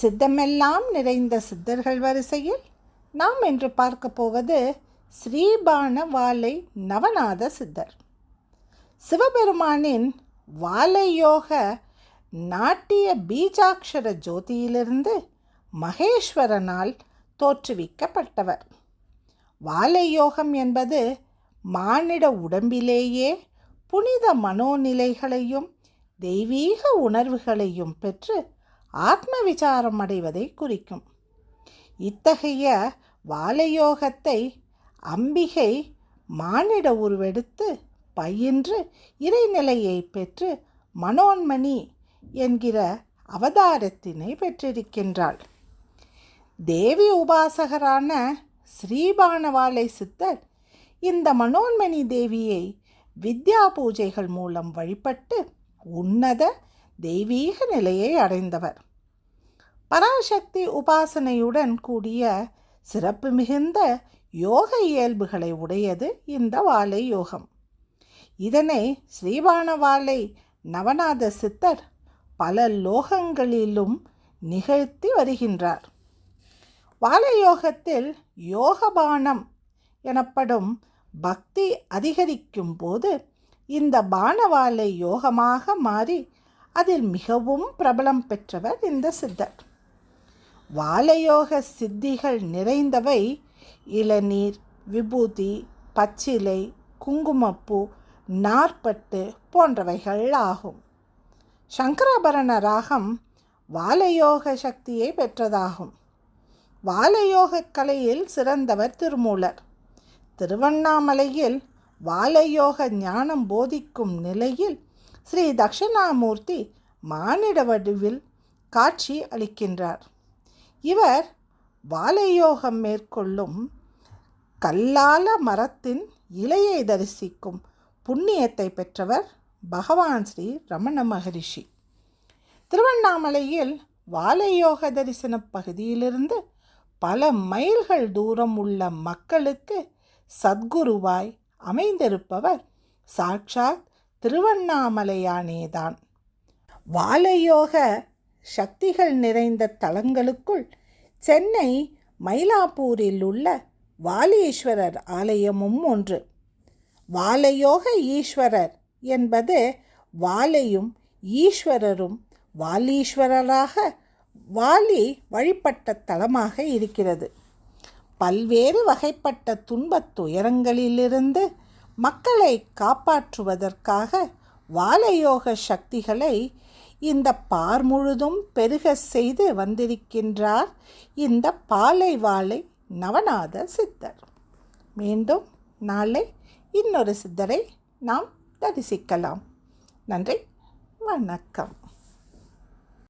சித்தமெல்லாம் நிறைந்த சித்தர்கள் வரிசையில் நாம் இன்று பார்க்க போவது ஸ்ரீபான வாலை நவநாத சித்தர். சிவபெருமானின் வாலையோக நாட்டிய பீஜாட்சர ஜோதியிலிருந்து மகேஸ்வரனால் தோற்றுவிக்கப்பட்டவர். வாலையோகம் என்பது மானிட உடம்பிலேயே புனித மனோநிலைகளையும் தெய்வீக உணர்வுகளையும் பெற்று ஆத்ம விசாரம் அடைவதை குறிக்கும். இத்தகைய வாலயோகத்தை அம்பிகை மானிட உருவெடுத்து பயின்று இறைநிலையை பெற்று மனோன்மணி என்கிற அவதாரத்தினை பெற்றிருக்கின்றாள். தேவி உபாசகரான ஸ்ரீபானவாலை சித்தர் இந்த மனோன்மணி தேவியை வித்யா பூஜைகள் மூலம் வழிபட்டு உன்னத தெய்வீக நிலையை அடைந்தவர். பராசக்தி உபாசனையுடன் கூடிய சிறப்பு மிகுந்த யோக இயல்புகளை உடையது இந்த வாழை யோகம். இதனை ஸ்ரீபானவாலை நவநாத சித்தர் பல லோகங்களிலும் நிகழ்த்தி வருகின்றார். வாலயோகத்தில் யோகபானம் எனப்படும் பக்தி அதிகரிக்கும் போது இந்த பானவாலை யோகமாக மாறி அதில் மிகவும் பிரபலம் பெற்றவர் இந்த சித்தர். வாலயோக சித்திகள் நிறைந்தவை இளநீர் விபூதி பச்சிலை குங்குமப்பூ நாற்பட்டு போன்றவைகள் ஆகும். சங்கராபரண ராகம் வாலயோக சக்தியை பெற்றதாகும். வாலயோக கலையில் சிறந்தவர் திருமூலர். திருவண்ணாமலையில் வாலயோக ஞானம் போதிக்கும் நிலையில் ஸ்ரீ தக்ஷணாமூர்த்தி மானிட வடிவில் காட்சி அளிக்கின்றார். இவர் வாலயோகம் மேற்கொள்ளும் கல்லால மரத்தின் இலையை தரிசிக்கும் புண்ணியத்தை பெற்றவர் பகவான் ஸ்ரீ ரமண மகரிஷி. திருவண்ணாமலையில் வாலயோக தரிசன பகுதியிலிருந்து பல மைல்கள் தூரம் உள்ள மக்களுக்கு சத்குருவாய் அமைந்திருப்பவர் சாட்சாத் திருவண்ணாமலையானேதான். வாலயோக சக்திகள் நிறைந்த தலங்களுக்குள் சென்னை மயிலாப்பூரில் உள்ள வாலீஸ்வரர் ஆலயமும் ஒன்று. வாலயோக ஈஸ்வரர் என்பது வாலையும் ஈஸ்வரரும் வாலீஸ்வரராக வாலி வழிபட்ட தலமாக இருக்கிறது. பல்வேறு வகைப்பட்ட துன்பத் துயரங்களிலிருந்து மக்களை காப்பாற்றுவதற்காக வாலயோக சக்திகளை இந்த பார் முழுதும் பெருக செய்து வந்திருக்கின்றார் இந்த பாலை வாழை நவநாத சித்தர். மீண்டும் நாளை இன்னொரு சித்தரை நாம் தரிசிக்கலாம். நன்றி வணக்கம்.